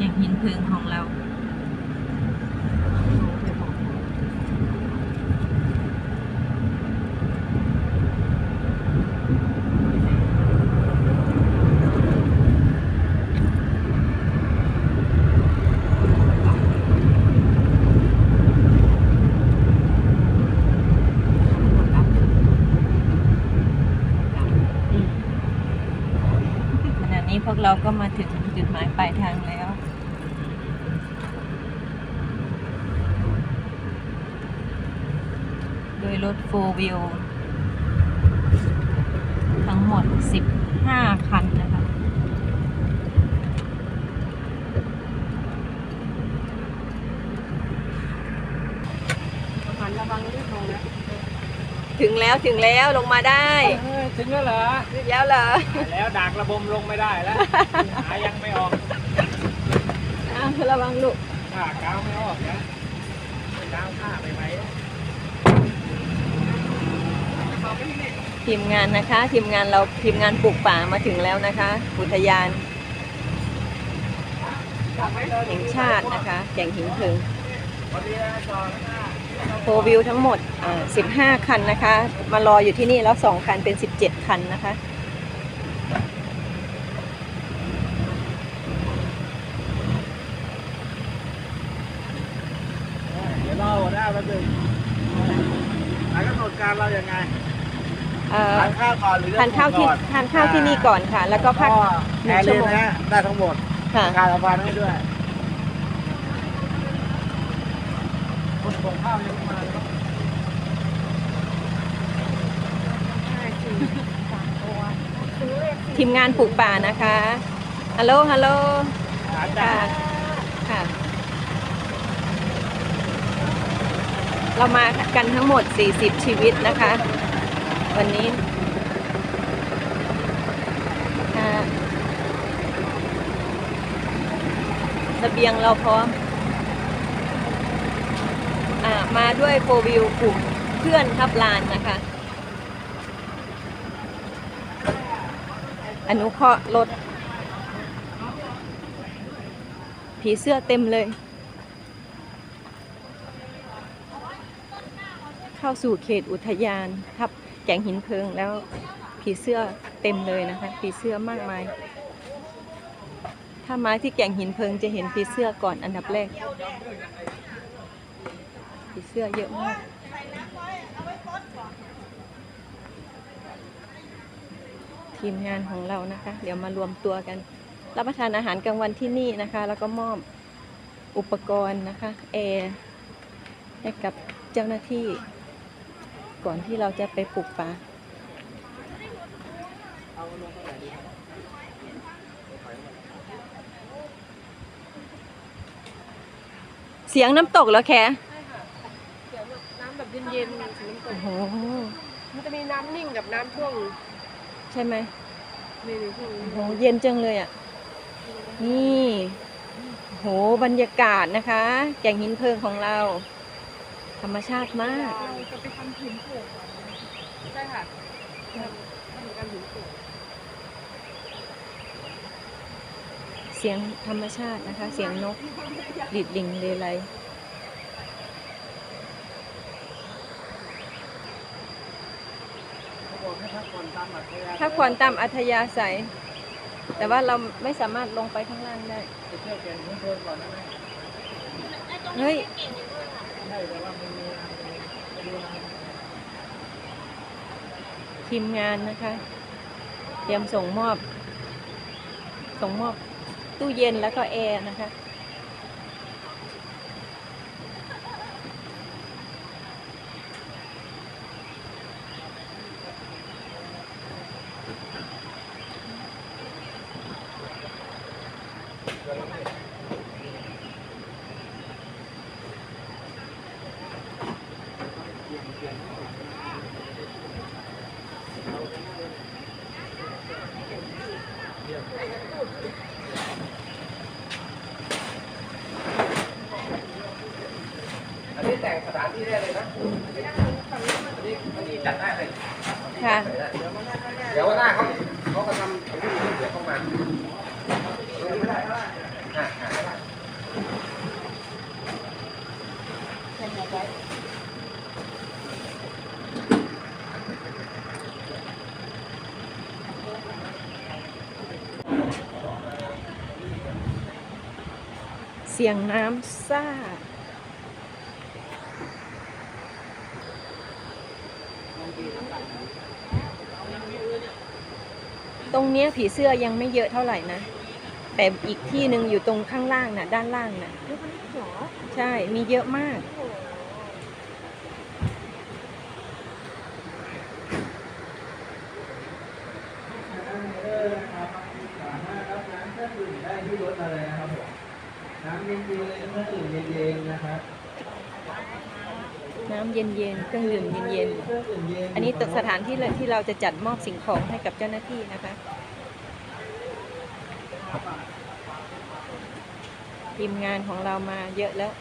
อย่างหินพึงของเราพวกเราก็มาถึงจุดหมายปลายทางแล้ว โดยรถโฟวิวทั้งหมด 15 คันนะคะหันระวังลื่นลงนะถึงแล้วถึงแล้วลงมาได้เฮ้ยถึงแล้วเหรอถึงแล้วเหรอแล้วดักระบมลงไม่ได้แล้วหายังไม่ออกอ้าวระวังลูกผ้ากาวไม่ออกนะกาวผ้าไปไหม ทีมงานนะคะ ทีมงานเราทีมงานปลูกป่ามาถึงแล้วนะคะ อุทยานแห่งชาตินะคะแก่งหินเพลิงโฟวิวทั้งหมดอ่า15 คันนะคะ มารออยู่ที่นี่แล้ว 2 คันเป็น 17 คันนะคะ เดี๋ยวเราได้แป๊บนึงหากำหนดการเราอย่างไง เอ่อทานข้าวก่อนหรือทานข้าวที่ทานข้าวที่นี่ก่อนค่ะ แล้วก็พักหนึ่แองร์ชั่เลวนโมงนะได้ทั้งหมดค่ะ การเอาพานให้ด้วยคนส่งข้าวยังไม่มาเลยครับทีมงานปลูกป่านะคะฮัลโหลฮัลโหลอาจาค่ะรย์ค่ะ เรามากันทั้งหมด 40 ชีวิตนะคะ วันนี้ค่ะระเบียงเราพร้อมอ่ามาด้วยโฟวิวกลุ่มเพื่อนทับลานนะคะ อนุเคราะห์รถผีเสื้อเต็มเลย เข้าสู่เขตอุทยานทับ ก่งหินเพิงแล้วผีเสื้อเต็มเลยนะคะผีเสื้อมากมาย ถ้ามาที่แก่งหินเพิงจะเห็นผีเสื้อก่อนอันดับแรกผีเสื้อเยอะมากทีมงานของเรานะคะ เดี๋ยวมารวมตัวกัน รับประทานอาหารกลางวันที่นี่นะคะ แล้วก็มอบอุปกรณ์นะคะแอร์ให้กับเจ้าหน้าที่ ก่อนที่เราจะไปปลูกป่าเสียงน้ำตกแล้วแค่เดี๋ยวน้ำแบบเย็นๆสีน้ำตโอ้กโหมันจะมีน้ำนิ่งกับน้ำช่วงใช่ไหมนี่ในช่วงนี้โอ้โหเย็นจังเลยอะ นี่โอ้โหบรรยากาศนะคะ แก่งหินเพลิงของเรา ธรรมชาติมาก เราจะไปทำหินปลูกใช่ค่ะทำการหินปลูกเสียงธรรมชาตินะคะ เสียงนกดิดดิ่งเลไลเขาบอกให้พักผ่อนตามอัธยาศัยถ้าควรตามอัธยาศัย แต่ว่าเราไม่สามารถลงไปข้างล่างได้ไปเที่ยวแก่งหินเพลิงก่อนนะแม่เฮ้ย ทีมงานนะคะ เตรียมส่งมอบ ส่งมอบตู้เย็นแล้วก็แอร์นะคะ อันนี้แต่งสถานที่ได้เลยนะอันนี้อันนี้จัดได้เลยค่ะ เดี๋ยววันหน้าเขาเขาก็ทำที่เดี๋ยวเข้ามาอ่าอ่าเสียงน้ำซ่า ตรงเนี้ยผีเสื้อยังไม่เยอะเท่าไหร่นะ แต่อีกที่หนึ่งอยู่ตรงข้างล่างน่ะ ด้านล่างน่ะเฮ้ยมันหรอใช่ มีเยอะมาก โอ้โหสามารถรับน้ำเครื่องดื่มได้ที่รถมาเลยนะครับผมน้ำเย็นๆเลยเครื่องดื่มเย็นๆนะครับ น้ำเย็นๆเครื่องดื่มเย็นเครื่องดื่มเย็นๆอันนี้ตึกสถานที่เลยที่เราจะจัดมอบสิ่งของให้กับเจ้าหน้าที่นะคะทีมงานของเรามาเยอะแล้ว